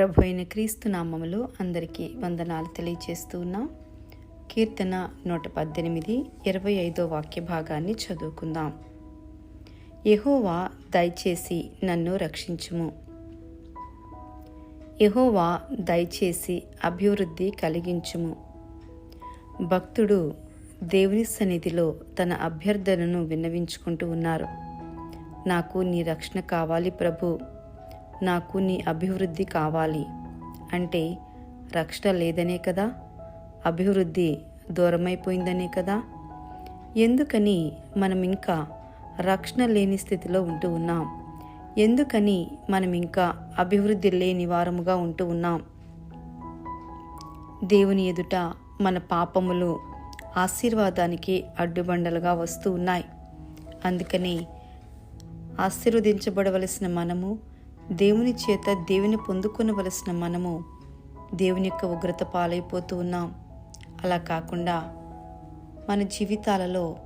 ప్రభు అయిన క్రీస్తు నామములో అందరికీ వందనాలు తెలియచేస్తూ ఉన్నాం. కీర్తన నూట పద్దెనిమిది ఇరవై ఐదో వాక్య భాగాన్ని చదువుకుందాం. యహోవా దయచేసి నన్ను రక్షించుము. యహోవా దయచేసి అభివృద్ధి కలిగించుము. భక్తుడు దేవుని సన్నిధిలో తన అభ్యర్థనను విన్నవించుకుంటూ ఉన్నారు. నాకు నీ రక్షణ కావాలి ప్రభు. నాకు నీ అభివృద్ధి కావాలి. అంటే రక్షణ లేదనే కదా? అభివృద్ధి దూరమైపోయిందనే కదా? ఎందుకని మనం ఇంకా రక్షణ లేని స్థితిలో ఉంటూ ఉన్నాం? ఎందుకని మనం ఇంకా అభివృద్ధి లేని వారముగా ఉంటూ ఉన్నాం? దేవుని ఎదుట మన పాపములు ఆశీర్వాదానికి అడ్డుబండలుగా వస్తూ ఉన్నాయి. అందుకని ఆశీర్వదించబడవలసిన మనము దేవుని చేత దేవుని పొందుకొనవలసిన మనము దేవుని యొక్క ఉగ్రత పాలైపోతూ ఉన్నాం. అలా కాకుండా మన జీవితాలలో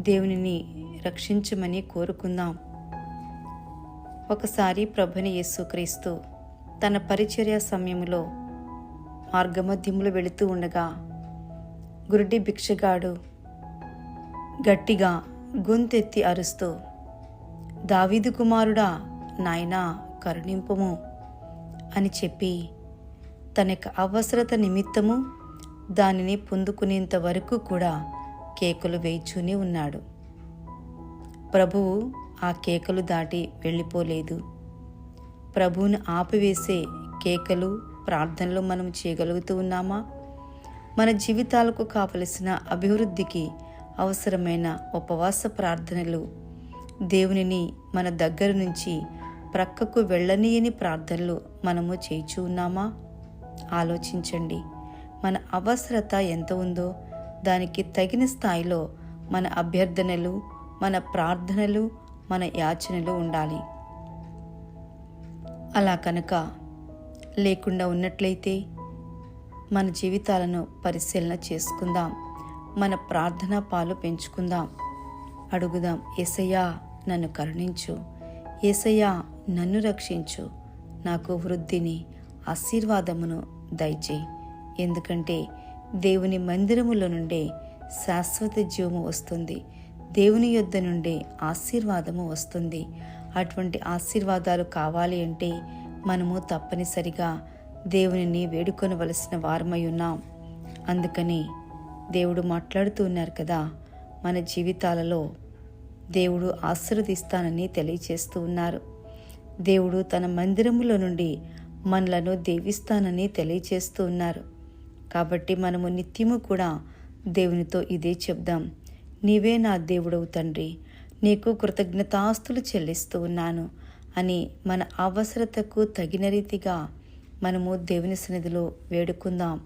దేవునిని రక్షించమని కోరుకుందాం. ఒకసారి ప్రభుని యేసుక్రీస్తు తన పరిచర్య సమయంలో మార్గమధ్యములు వెళుతూ ఉండగా గురుడి భిక్షగాడు గట్టిగా గొంతెత్తి అరుస్తూ దావీదు కుమారుడా నాయనా కరుణింపుము అని చెప్పి తన యొక్క అవసరత నిమిత్తము దానిని పొందుకునేంత వరకు కూడా కేకులు వేయిచూనే ఉన్నాడు. ప్రభువు ఆ కేకలు దాటి వెళ్ళిపోలేదు. ప్రభువును ఆపివేసే కేకలు ప్రార్థనలు మనం చేయగలుగుతూ ఉన్నామా? మన జీవితాలకు కావలసిన అభివృద్ధికి అవసరమైన ఉపవాస ప్రార్థనలు దేవునిని మన దగ్గర నుంచి ప్రక్కకు వెళ్ళనీయని ప్రార్థనలు మనము చేయిచూ ఉన్నామా? ఆలోచించండి. మన అవసరత ఎంత ఉందో దానికి తగిన స్థాయిలో మన అభ్యర్థనలు మన ప్రార్థనలు మన యాచనలు ఉండాలి. అలా కనుక లేకుండా ఉన్నట్లయితే మన జీవితాలను పరిశీలన చేసుకుందాం. మన ప్రార్థనా పాలు పెంచుకుందాం. అడుగుదాం ఏసయ్యా నన్ను కరుణించు. ఏసయ్యా నన్ను రక్షించు. నాకు వృద్ధిని ఆశీర్వాదమును దయచేయి. ఎందుకంటే దేవుని మందిరములో నుండే శాశ్వత జీవము వస్తుంది. దేవుని యొద్ద నుండే ఆశీర్వాదము వస్తుంది. అటువంటి ఆశీర్వాదాలు కావాలి అంటే మనము తప్పనిసరిగా దేవునిని వేడుకొనవలసిన వారమై ఉన్నాం. అందుకని దేవుడు మాట్లాడుతూ ఉన్నారు కదా మన జీవితాలలో దేవుడు ఆశీర్వదిస్తానని తెలియచేస్తూ ఉన్నారు. దేవుడు తన మందిరములో నుండి మనలను దేవిస్తానని తెలియచేస్తూ ఉన్నారు. కాబట్టి మనము నిత్యము కూడా దేవునితో ఇదే చెప్దాం. నీవే నా దేవుడవు తండ్రి. నీకు కృతజ్ఞతాస్తులు చెల్లిస్తూ ఉన్నాను అని మన అవసరతకు తగిన రీతిగా మనము దేవుని సన్నిధిలో వేడుకుందాం.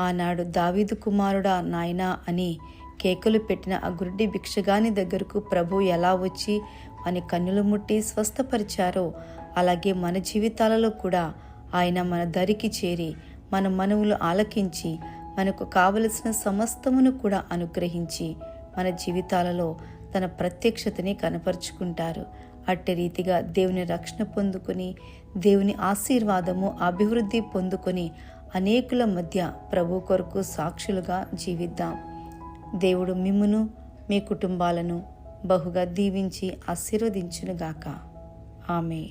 ఆనాడు దావీదు కుమారుడా నాయనా అని కేకలు పెట్టిన ఆ గురుడి భిక్షగాని దగ్గరకు ప్రభు ఎలా వచ్చి అని కన్నులు ముట్టి స్వస్థపరిచారో అలాగే మన జీవితాలలో కూడా ఆయన మన దరికి చేరి మన మనవులు ఆలకించి మనకు కావలసిన సమస్తమును కూడా అనుగ్రహించి మన జీవితాలలో తన ప్రత్యక్షతని కనపరుచుకుంటారు. అట్టి రీతిగా దేవుని రక్షణ పొందుకొని దేవుని ఆశీర్వాదము అభివృద్ధి పొందుకొని అనేకుల మధ్య ప్రభు కొరకు సాక్షులుగా జీవిద్దాం. దేవుడు మిమ్మును మీ కుటుంబాలను బహుగా దీవించి ఆశీర్వదించునుగాక. ఆమె